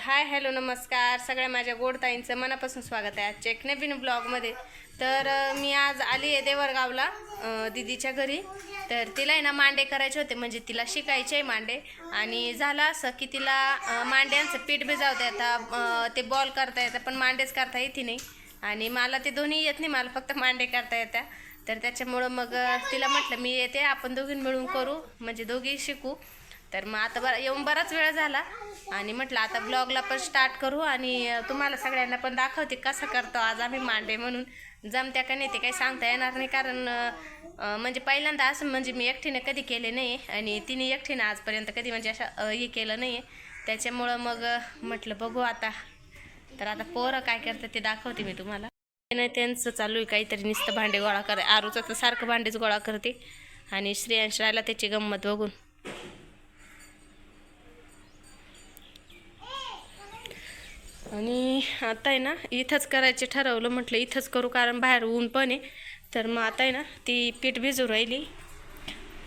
Hi hello नमस्कार. सगळ्या माझ्या गोडताईंचं मनापासून स्वागत आहे आजच्या एक नवीन ब्लॉगमध्ये तर मी आज आली आहे देवरगावला दिदीच्या दीदीच्या घरी. तर तिला आहे ना मांडे करायचे होते म्हणजे तिला शिकायचे आहे मांडे. आणि झालं असं की तिला मांड्यांचं पीठ भिजावता येतं ते बॉल करता येतं पण मांडेच करता येते नाही. आणि मला ते दोन्ही येत नाही मला फक्त मांडे करता येत्या. तर त्याच्यामुळं मग तिला म्हटलं मी येते आपण दोघी मिळून करू म्हणजे दोघी शिकू. तर मग आता बरं येऊन बराच वेळ झाला. आणि म्हटलं आता ब्लॉगला पण स्टार्ट करू आणि तुम्हाला सगळ्यांना पण दाखवते कसं करतो आज आम्ही मांडे म्हणून. जमत्या का नाही ते काही सांगता येणार नाही कारण म्हणजे पहिल्यांदा असं म्हणजे मी एकटीने कधी केले नाही आणि तिने एकटीने आजपर्यंत कधी म्हणजे असं हे केलं नाही. त्याच्यामुळं मग म्हटलं बघू आता. तर आता पोरं काय करतात ते दाखवते मी तुम्हाला. नाही त्यांचं चालू आहे काहीतरी नुसतं भांडे गोळा कर आरूचं तर सारखं भांडेच गोळा करते. आणि श्रेयांश राहिला त्याची गंमत बघून. आणि आता आहे ना इथंच करायचे ठरवलं म्हटलं इथंच करू कारण बाहेर ऊन पण आहे. तर मग आता आहे ना ती पीठ भिजू राहिली.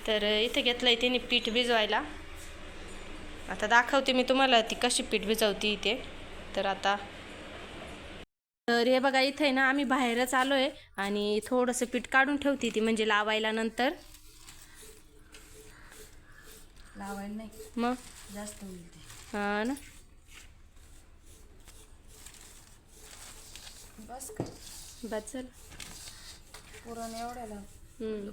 तर इथं घेतलं आहे तिने पीठ भिजवायला. आता दाखवते मी तुम्हाला ती कशी पीठ भिजवती इथे. तर आता तर हे बघा इथं आहे ना आम्ही बाहेरच आलो आहे आणि थोडंसं पीठ काढून ठेवते ती म्हणजे लावायला नंतर. लावायला नाही. मग? जास्त हा ना? बस कर बस झालं पुरण एवढ्याला हम्म.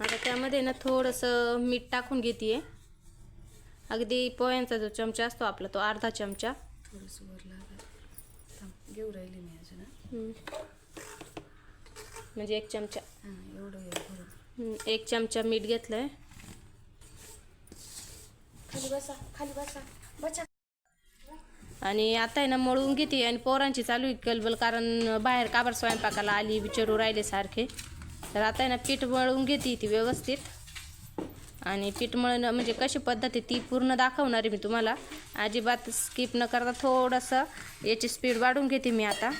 आता त्यामध्ये ना थोडंसं मीठ टाकून घेते अगदी पोह्यांचा जो चमचा असतो आपला तो अर्धा चमचा. थोडंसं वर लागेल थांब घेऊ राहिली मी अजून हा. हम्म. म्हणजे एक चमचा. हां एवढं हे हम्म, एक चमचा मीठ घेतलंय. खाली बसा खाली बसा बचा आणि आता आहे ना मळून घेते आणि पोरांची चालू आहे कलबल कारण बाहेर काबर स्वयंपाकाला आली बिचारू राहिले सारखे. तर आता आहे ना पीठ मळून घेते ती व्यवस्थित. आणि पीठ मळणं म्हणजे कशी पद्धत आहे ती पूर्ण दाखवणार आहे मी तुम्हाला. अजिबात स्किप न करता थोडंसं याची स्पीड वाढून घेते मी आता.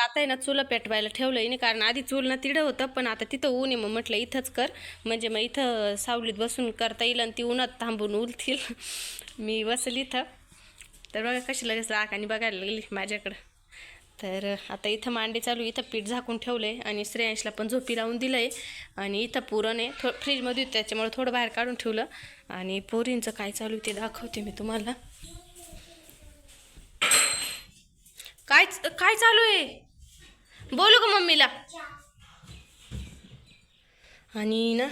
आता आहे ना चुलं पेटवायला ठेवलंय. नाही कारण आधी चूल ना तिडं होतं पण आता तिथं ऊन आहे मग म्हटलं इथंच कर. म्हणजे मग इथं सावलीत बसून करता येईल आणि ती उन्हात थांबून उलतील. मी बसल इथं. तर बघा कशी लगेच राखाने बघायला लागली माझ्याकडं. तर आता इथं मांडे चालू इथं पीठ झाकून ठेवलं आहे आणि श्रेयांशला पण झोपी लावून दिलं आहे आणि इथं पुरण आहे. थो फ्रीजमध्ये होतं त्याच्यामुळे थोडं बाहेर काढून ठेवलं. आणि पोरींचं काय चालू आहे ते दाखवते मी तुम्हाला. काय काय चालू आहे? बोलू का मम्मीला? आणि ना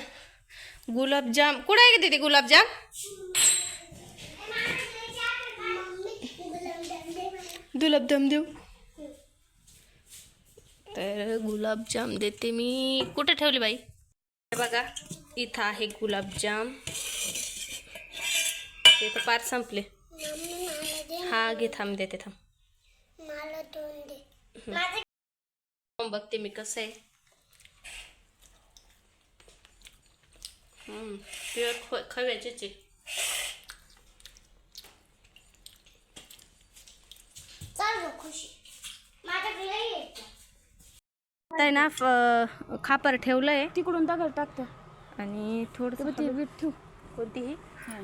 गुलाबजाम. कुठं आहे का तिथे गुलाबजाम? गुलाबजाम देऊ. तर गुलाबजाम देते मी. कुठे ठेवले बाई? बघा इथं आहे गुलाबजाम. ते तर पार संपले. हा घे थांब देते थांब. मग बघते मी कसं आहे. प्युअर आता आहे ना खापर ठेवलंय. तिकडून दगड टाकतं. आणि वीट ठेव. कोणतीही? हां.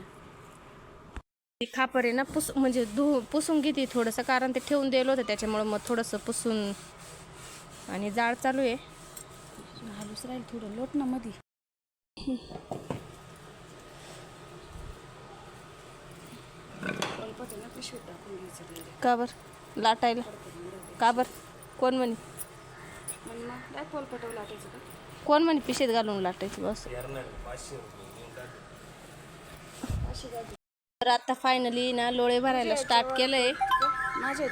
ती खापर आहे ना पुस म्हणजे धु पुसून घेते थोडंसं कारण ते ठेवून दिलं होतं त्याच्यामुळं मग थोडंसं पुसून आणि जाळ चालू आहे. हालूच राहील थोडं. लोट ना मधी. का बर? लाटायला. का बर? कोण म्हणे? कोण म्हणे पिशेत घालून लाटायची बस? तर आता फायनली ना लोळे भरायला स्टार्ट केलंय. माझ्या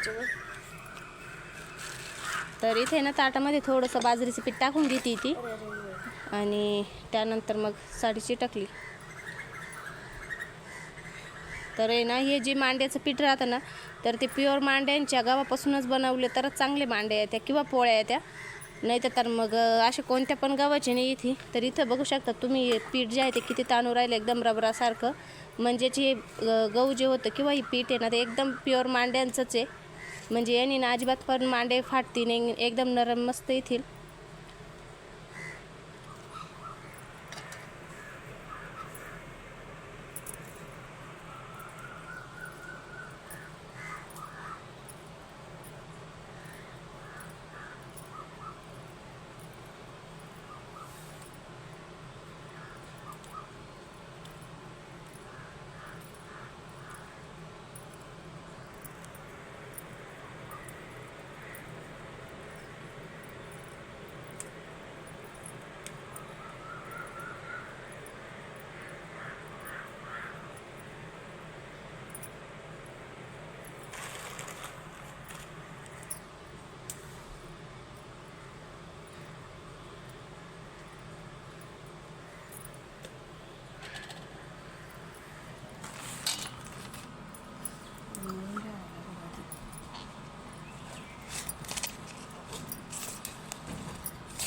तर इथे ना ताटामध्ये थोडंसं बाजरीचं पीठ टाकून घेते ती. आणि त्यानंतर मग साडीची टाकली. तर आहे ना हे जे मांड्याचं पीठ राहतं ना तर ते प्युअर मांड्यांच्या गव्हापासूनच बनवले तरच चांगले मांड्या येत्या किंवा पोळ्या येत्या. नाही तर मग असे कोणत्या पण गावाचे नाही इथे. तर इथं बघू शकता तुम्ही पीठ जे आहे ते किती ताणू राहिले एकदम रबरासारखं. म्हणजे जे गहू जे होतं किंवा हे पीठ आहे ना ते एकदम प्युअर मांड्यांचंच आहे. म्हणजे यांनी ना अजिबात पण मांडे फाटतील एकदम नरम मस्त येतील.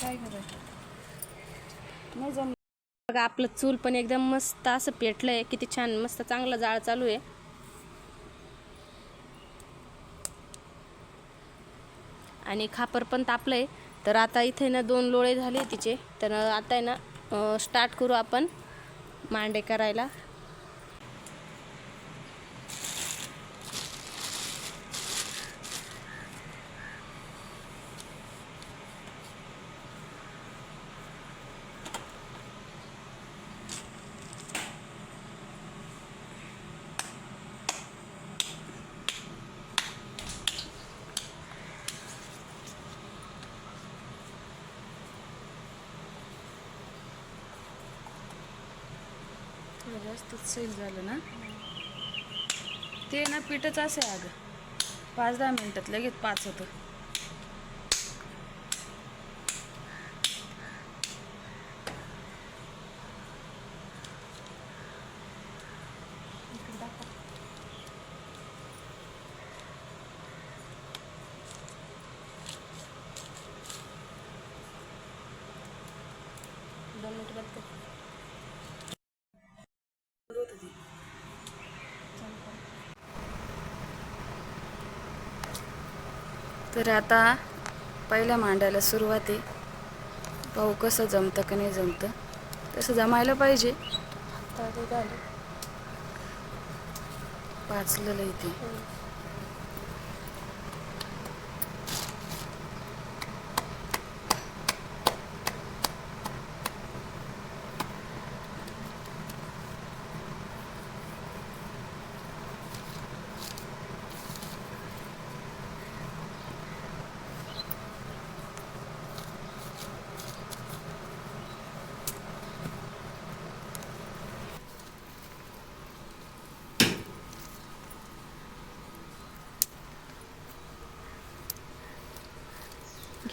काय करायचं? नाही बघा आपलं चूल पण एकदम मस्त असं पेटलंय. किती छान मस्त चांगलं जाळ चालू आहे. आणि खापर पण तापलंय. तर आता इथे ना दोन लोळे झाले तिचे. तर आता आहे ना स्टार्ट करू आपण मांडे करायला थोडं जास्तच सैल झालं ना? ते ना पीठच असं आहे अगं. पाच दहा मिनटात लगेच पाच होतं दोन मिनिट बंद कर तर आता पहिल्या मांडायला सुरुवात आहे. पाहू कसं जमतं का नाही जमतं. तसं जमायला पाहिजे. पाचलेलं इथे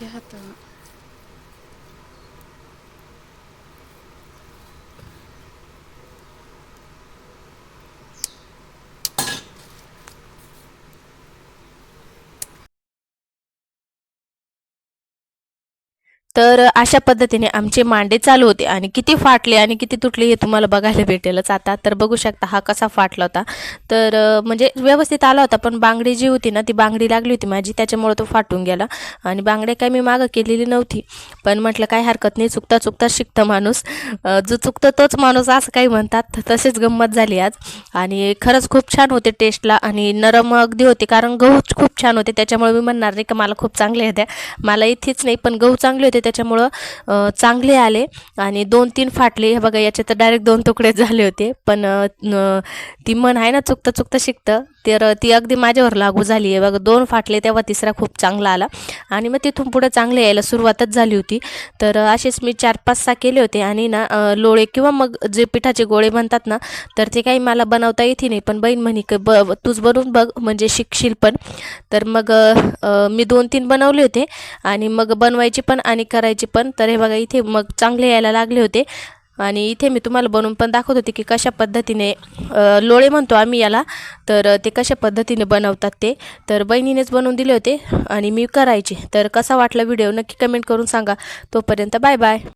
घ्या आता तर अशा पद्धतीने आमचे मांडे चालू होते आणि किती फाटले आणि किती तुटले हे तुम्हाला बघायला भेटेलच आता. तर बघू शकता हा कसा फाटला होता. तर म्हणजे व्यवस्थित आला होता पण बांगडी जी होती ना ती बांगडी लागली होती माझी त्याच्यामुळे तो फाटून गेला. आणि बांगड्या काय मी मागं केलेली नव्हती. पण म्हटलं काय हरकत नाही चुकता चुकता शिकतं माणूस. जो चुकतो तोच माणूस असं काही म्हणतात. तसेच गंमत झाली आज. आणि खरंच खूप छान होते टेस्टला आणि नरम अगदी होते कारण गहू खूप छान होते. त्याच्यामुळे मी म्हणणार नाही का मला खूप चांगले होत्या. मला इथेच नाही पण गहू चांगले होते. त्याच्यामुळं चांगले आले. आणि दोन तीन फाटले. हे बघा याचे तर डायरेक्ट दोन तुकडे झाले होते. पण ती मन आहे ना चुकतं चुकतं शिकतं. तर ती अगदी माझ्यावर लागू झाली आहे. बघा दोन फाटले तेव्हा तिसरा खूप चांगला आला. आणि मग तिथून पुढं चांगले यायला सुरुवातच झाली होती. तर असेच मी चार पाच सहा केले होते. आणि ना लोळे किंवा मग जे पिठाचे गोळे बनतात ना तर ते काही मला बनवता येते नाही. पण बहीण म्हणे की ब तूच बनवून बघ म्हणजे शिकशील पण. तर मग मी दोन तीन बनवले होते. आणि मग बनवायची पण आणि करायची पण. तर हे बघा इथे मग चांगले यायला लागले होते. आणि इथे मी तुम्हाला बनवून पण दाखवत होते की कशा पद्धतीने लोळे म्हणतो आम्ही याला तर ते कशा पद्धतीने बनवतात ते. तर बहिणीनेच बनवून दिले होते आणि मी करायचे. तर कसा वाटला व्हिडिओ नक्की कमेंट करून सांगा. तोपर्यंत बाय बाय.